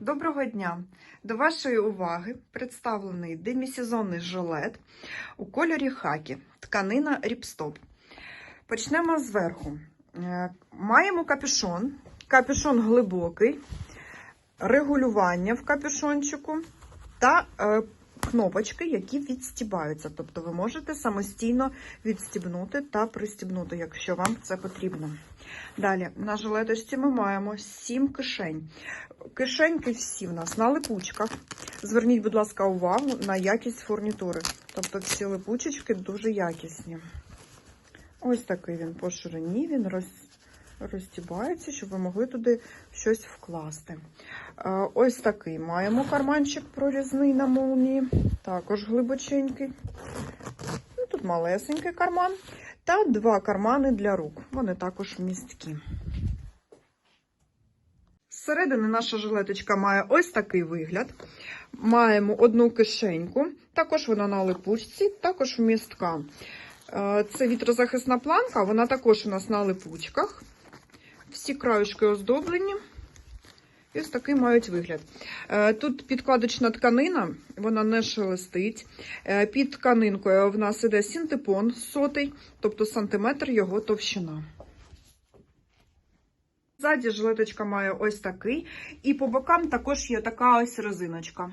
Доброго дня! До вашої уваги представлений демісезонний жилет у кольорі хакі, тканина ріпстоп. Почнемо зверху. Е, Маємо капюшон, капюшон глибокий, регулювання в капюшончику та е, кнопочки, які відстібаються. Тобто ви можете самостійно відстібнути та пристібнути, якщо вам це потрібно. Далі, на жилеточці ми маємо 7 кишень. Кишеньки всі в нас на липучках. Зверніть, будь ласка, увагу на якість фурнітури. Тобто всі липучечки дуже якісні. Ось такий він по ширині, він роз... розтібається, щоб ви могли туди щось вкласти. Е, Ось такий маємо карманчик прорізний на молнії, також глибоченький. Ну, Тут малесенький карман. Та два кармани для рук. Вони також місткі. Зсередини наша жилеточка має ось такий вигляд. Маємо одну кишеньку, також вона на липучці, також вмістка. Е, Це вітрозахисна планка, вона також у нас на липучках. Всі краюшки оздоблені. І ось такий мають вигляд. Е, Тут підкладочна тканина, вона не шелестить. Е, Під тканинкою в нас іде синтепон сотий, тобто сантиметр його товщина. Ззаді жилеточка має ось такий, і по бокам також є така ось резиночка.